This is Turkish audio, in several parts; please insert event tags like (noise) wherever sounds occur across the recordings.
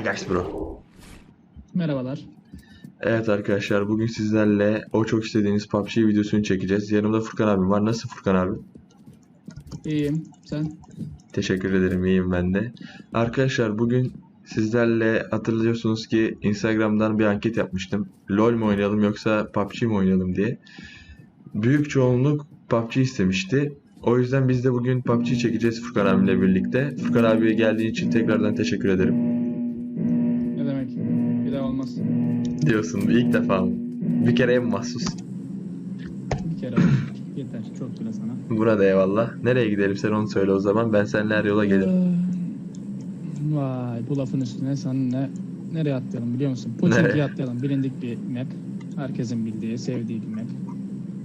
Hi guys bro. Merhabalar. Evet arkadaşlar bugün sizlerle o çok istediğiniz PUBG videosunu çekeceğiz. Yanımda Furkan abim var. Nasıl Furkan abi? İyiyim. Sen? Teşekkür ederim iyiyim ben de. Arkadaşlar bugün sizlerle hatırlıyorsunuz ki Instagram'dan bir anket yapmıştım. LoL mu oynayalım yoksa PUBG mi oynayalım diye. Büyük çoğunluk PUBG istemişti. O yüzden biz de bugün PUBG çekeceğiz Furkan abimle birlikte. Furkan abi geldiği için tekrardan teşekkür ederim. Diyorsun ilk defa mı? Bir kere en mahsus. Bir kere yeter. Çok bile sana. Burada eyvallah. Nereye gidelim sen onu söyle o zaman. Ben seninle her yola gelirim. Vay bu lafın üstüne sen ne nereye atlayalım biliyor musun? Nereye? Pochinki'ye atlayalım. Bilindik bir map. Herkesin bildiği, sevdiği bir map.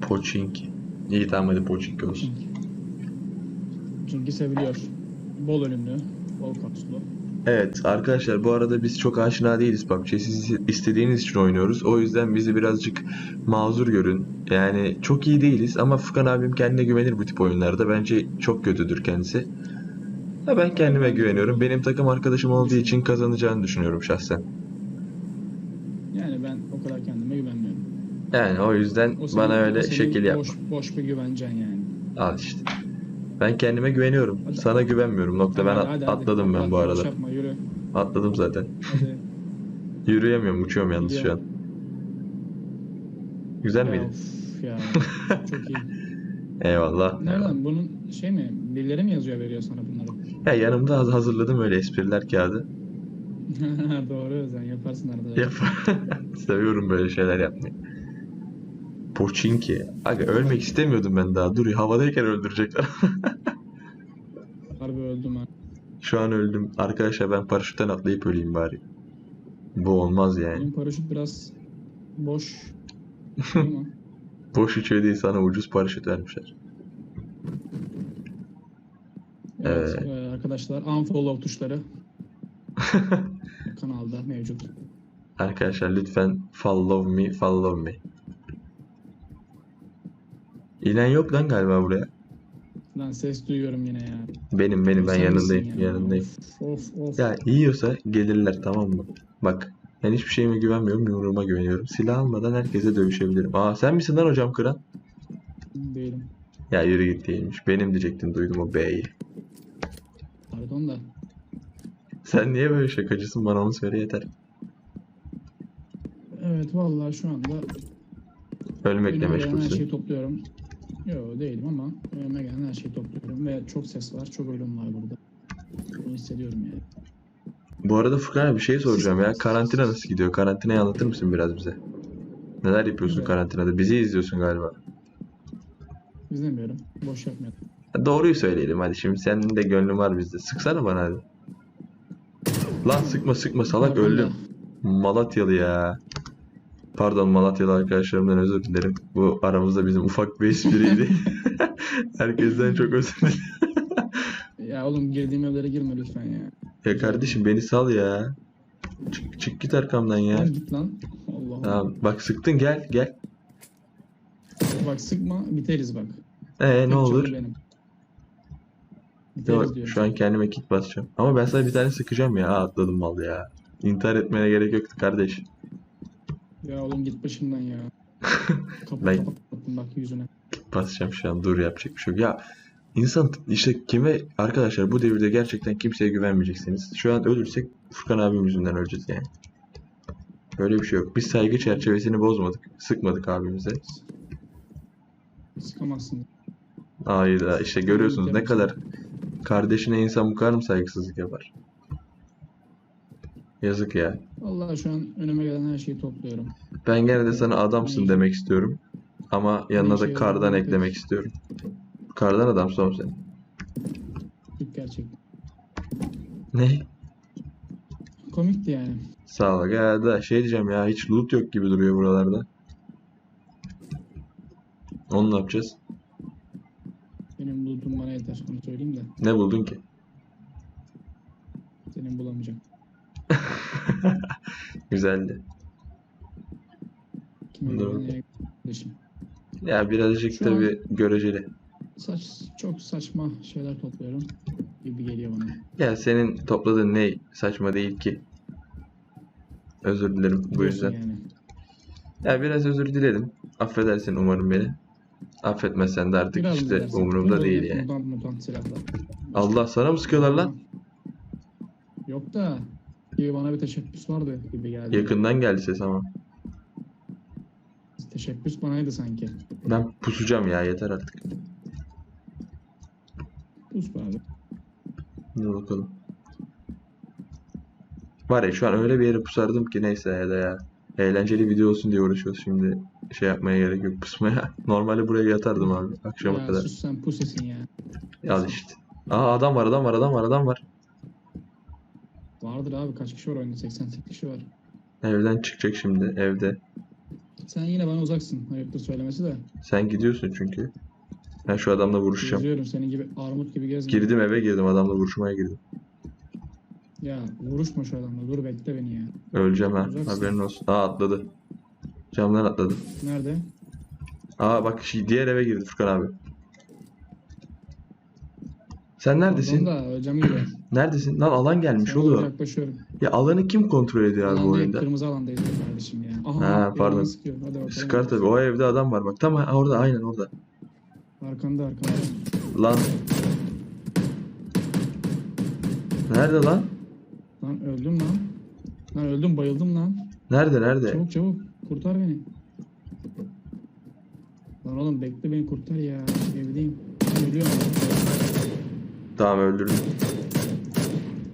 Pochinki. İyi tamam hadi Pochinki olsun. Çünkü seviliyor. Bol ölümlü, bol kapsulu. Evet arkadaşlar bu arada biz çok aşina değiliz PUBG'ye. Siz istediğiniz için oynuyoruz. O yüzden bizi birazcık mazur görün. Yani çok iyi değiliz ama Furkan abim kendine güvenir bu tip oyunlarda. Bence çok kötüdür kendisi. Ha, ben kendime güveniyorum. Benim takım arkadaşım olduğu için kazanacağını düşünüyorum şahsen. Yani ben o kadar kendime güvenmiyorum. Yani o yüzden O senin- bana öyle şekil yapma. boş, boş bir güvencen yani. Al işte. Ben kendime güveniyorum. Hadi. Sana güvenmiyorum. Nokta ben Hadi, at- hadi, hadi. atladım ben bu arada. yürü. Atladım zaten. Hadi. (laughs) Yürüyemiyorum, uçuyorum yalnız şu an. Güzel Ya miydi? of ya. Çok iyi. Eyvallah. Nereden? Bunun şey mi? Birileri mi yazıyor veriyor sana bunları? Ya yanımda haz- hazırladım öyle espriler kağıdı. (laughs) Doğru sen yaparsın arada. Yap. (laughs) Seviyorum böyle şeyler yapmayı. Pochinki. Aga ölmek istemiyordum ben daha. Dur havadayken öldürecekler. Harbi öldüm ha. Şu an öldüm. Arkadaşlar ben paraşütten atlayıp öleyim bari. Bu olmaz yani. Benim paraşüt biraz boş. (laughs) Değil mi? Boş uçuyor değil sana ucuz paraşüt vermişler. Evet Ee. e, arkadaşlar unfollow tuşları (laughs) kanalda mevcut. Arkadaşlar lütfen follow me, follow me. İlen yok lan galiba buraya. Lan ses duyuyorum yine ya. Benim benim ben Sen misin yanındayım ya? yanındayım. Of of. Ya yiyorsa gelirler tamam mı? Bak ben hiçbir şeyime güvenmiyorum yumruğuma güveniyorum. Silah almadan herkese dövüşebilirim. Aa sen misin lan hocam kıran? Değilim. Ya yürü git değilmiş. Benim diyecektim duydum o B'yi. Pardon da. Sen niye böyle şakacısın bana onu söyle yeter. Evet vallahi şu anda Ölmekle önüme gelen her meşgulsün. şeyi topluyorum. Yok değilim ama önüme gelen her şeyi topluyorum ve çok ses var, çok ölüm var burada. Bunu hissediyorum yani. Bu arada Furkan abi bir şey soracağım ya. Karantina nasıl gidiyor? Karantinayı anlatır mısın biraz bize? Neler yapıyorsun Evet. karantinada? Bizi izliyorsun galiba. İzlemiyorum. Boş yapmıyorum. Ha, Doğruyu söyleyelim hadi şimdi senin de gönlün var bizde. Sıksana bana hadi. Lan sıkma sıkma salak öldüm. Malatyalı ya. Pardon Malatyalı arkadaşlarımdan özür dilerim. Bu aramızda bizim ufak bir espriydi. (laughs) Herkesten çok özür dilerim. Ya oğlum girdiğim evlere girme lütfen ya. Ya kardeşim beni sal ya. Çık, çık git arkamdan ya. Lan git lan. Allah Allah. Tamam, bak sıktın gel gel. Bak sıkma biteriz bak. Ee ne Tek olur? Benim. Biteriz diyorum. şu an kendime kit basacağım. Ama ben sana bir tane sıkacağım ya. Aa, atladım mal ya. İntihar etmene gerek yoktu kardeş. Ya oğlum git başımdan ya. (laughs) Kapı Ben- kapattım bak yüzüne. basacağım şu an. Dur yapacak bir şey yok. Ya insan işte kime arkadaşlar bu devirde gerçekten kimseye güvenmeyeceksiniz. Şu an ölürsek Furkan abim yüzünden öleceğiz yani. Böyle bir şey yok. Biz saygı çerçevesini bozmadık. Sıkmadık abimize. Sıkamazsın. Ayda işte görüyorsunuz ne kadar kardeşine insan bu kadar mı saygısızlık yapar? Yazık ya. Vallahi şu an önüme gelen her şeyi topluyorum. Ben gene de sana adamsın demek istiyorum. Ama yanına da şey kardan eklemek istiyorum. Kardan adamsın oğlum sen. Tük gerçekten. Ne? Komikti yani. Sağ ol. Ya da şey diyeceğim ya hiç loot yok gibi duruyor buralarda. Onu ne yapacağız? Benim bulduğum bana yeter. Onu söyleyeyim de. Ne buldun ki? Senin bulamayacağım. (laughs) Güzeldi. Doğru. Ya birazcık Şu da an- bir göreceli. Saç, çok saçma şeyler topluyorum. Gibi geliyor bana. Ya senin topladığın ne saçma değil ki. Özür dilerim bu yüzden. Yani. Ya biraz özür diledim. Affedersin umarım beni. Affetmezsen de artık Biraz işte dersin? umurumda değil yani. Mutant silahlar. Allah sana mı sıkıyorlar lan? Yok da gibi bana bir teşebbüs vardı gibi geldi. Yakından geldi ses ama. Teşebbüs banaydı sanki. Ben pusacağım ya yeter artık. Pus be abi. Dur bakalım. Var ya şu an öyle bir yere pusardım ki neyse ya da ya. Eğlenceli video olsun diye uğraşıyoruz şimdi. Şey yapmaya gerek yok pusmaya. (laughs) Normalde buraya yatardım abi akşama ya kadar. sus sen pusesin ya. Al işte. Aa adam var adam var adam var adam var. Vardır abi kaç kişi var oyunda 88 kişi var. Evden çıkacak şimdi evde. Sen yine bana uzaksın ayıptır söylemesi de. Sen gidiyorsun çünkü. Ben şu adamla vuruşacağım. Geziyorum senin gibi armut gibi gezmiyorum. Girdim eve girdim adamla vuruşmaya girdim. Ya vuruşma şu adamla dur bekle beni ya. Öleceğim ha Uzaksın. haberin olsun. Aa atladı. Camdan atladı. Nerede? Aa bak şey, diğer eve girdi Furkan abi. Sen neredesin? Da öleceğim (clears throat) gibi. Neredesin? Lan alan gelmiş Sana. Yaklaşıyorum. Ya alanı kim kontrol ediyor abi bu oyunda? Kırmızı alandayız kardeşim ya. Aha, Ha, pardon. sıkıyor. Hadi bakalım. Sıkar tabii. O evde adam var bak. Tam orada aynen orada. Arkanda arkanda. Lan. Nerede lan? Lan öldüm lan. Lan öldüm bayıldım lan. Nerede nerede? Çabuk çabuk kurtar beni. Lan oğlum bekle beni kurtar ya. Evdeyim. Ölüyorum. Tamam öldürdüm.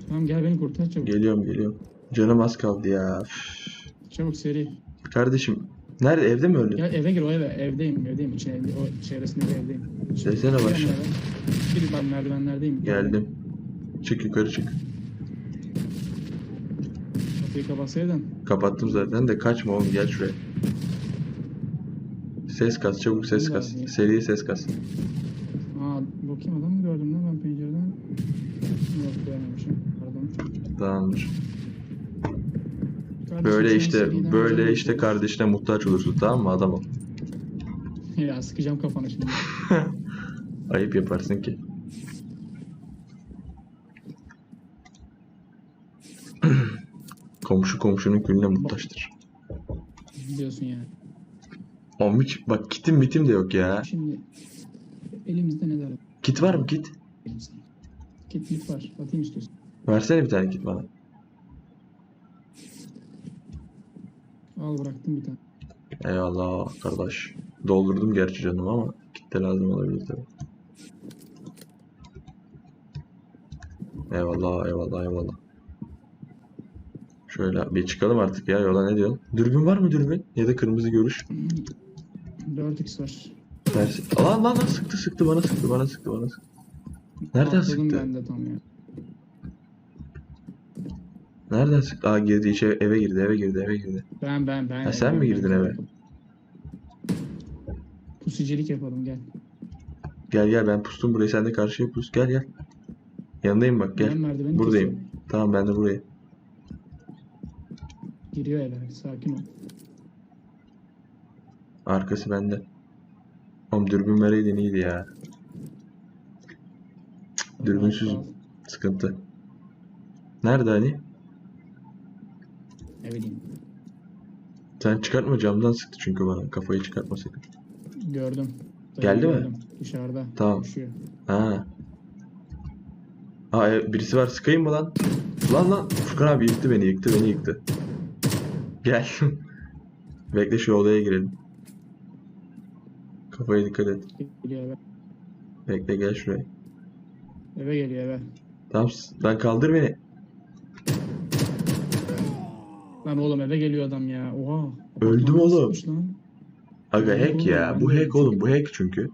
Tamam gel beni kurtar çabuk. Geliyorum geliyorum. Canım az kaldı ya. Üf. Çabuk seri. Kardeşim. Nerede? Evde mi öldün? Gel eve gir o eve. Evdeyim evdeyim. İçine, o çevresindeki evdeyim. Desene başla. Gir ben merdivenlerdeyim. Geldim. Çık yukarı çık. Kapıyı kapatsaydın. Kapattım zaten de kaçma oğlum gel şuraya. Ses kas çabuk ses kas. Seri ses kas. Aa bakayım adam mı gördüm lan ben pencereden? Yok görmemişim. Pardon. Tamamdır. Kardeşim, Böyle işte seriden böyle işte kardeşine muhtaç olursun tamam mı adam ol. (laughs) ya sıkacağım kafanı şimdi. (laughs) Ayıp yaparsın ki. (clears throat) Komşu komşunun külüne muhtaçtır. Diyorsun ya. Oğlum hiç bak kitim bitim de yok ya. Şimdi elimizde neler var? Kit var mı kit? Kitlik var. Atayım istiyorsan. Versene bir tane kit bana. Al bıraktım bir tane. Eyvallah kardeş. Doldurdum gerçi canım ama kit de lazım olabilir tabii. Eyvallah eyvallah eyvallah. Şöyle bir çıkalım artık ya yola ne diyorsun? Dürbün var mı dürbün? Ya da kırmızı görüş? 4x var. Versin. Lan lan lan sıktı sıktı bana sıktı bana sıktı bana sıktı. Nereden Atladım sıktı? ben de tam ya. Nereden sıktı? Aa girdi içe eve girdi eve girdi eve girdi. Ben ben ben. Ha, sen mi ben- girdin ben- eve? Pusicilik yapalım gel. Gel gel ben pustum burayı sen de karşıya pus gel gel. Yanındayım bak Ben gel. merdiveni Buradayım. kesiyorum. Tamam ben de buraya. Giriyor eve. Sakin ol. Arkası bende. Oğlum dürbün vereydin iyiydi ya. Dürbünsüz sıkıntı. Nerede hani? Ne bileyim. Sen çıkartma camdan sıktı çünkü bana. Kafayı çıkartma sakın. Gördüm. Geldi mi? gördüm. Dışarıda. Tamam. Koşuyor. Ha. Aa e, birisi var sıkayım mı lan? Lan lan Furkan abi yıktı beni yıktı beni yıktı. Gel. (laughs) Bekle şu odaya girelim. Kafaya dikkat et. Geliyor eve. Bekle gel şuraya. Eve geliyor eve. Tamam lan kaldır beni. Lan oğlum eve geliyor adam ya. Oha. Öldüm oğlum. lan. Aga Oğlum, hack ya. ben Bu hack oğlum bu hack çünkü.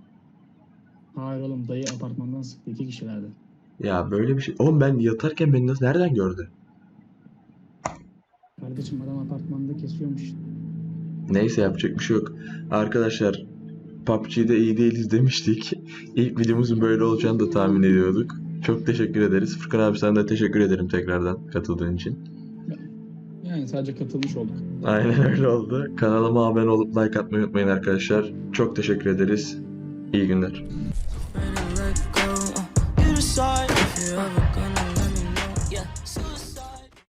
Hayır oğlum dayı apartmandan sıktı. iki kişilerdi. Ya böyle bir şey. Oğlum ben yatarken beni nasıl nereden gördü? Kardeşim adam apartmanda kesiyormuş. Neyse yapacak bir şey yok. Arkadaşlar PUBG'de iyi değiliz demiştik. İlk videomuzun böyle olacağını da tahmin ediyorduk. Çok teşekkür ederiz. Furkan abi sana da teşekkür ederim tekrardan katıldığın için. Yani sadece katılmış olduk. Aynen öyle oldu. Kanalıma abone olup like atmayı unutmayın arkadaşlar. Çok teşekkür ederiz. İyi günler.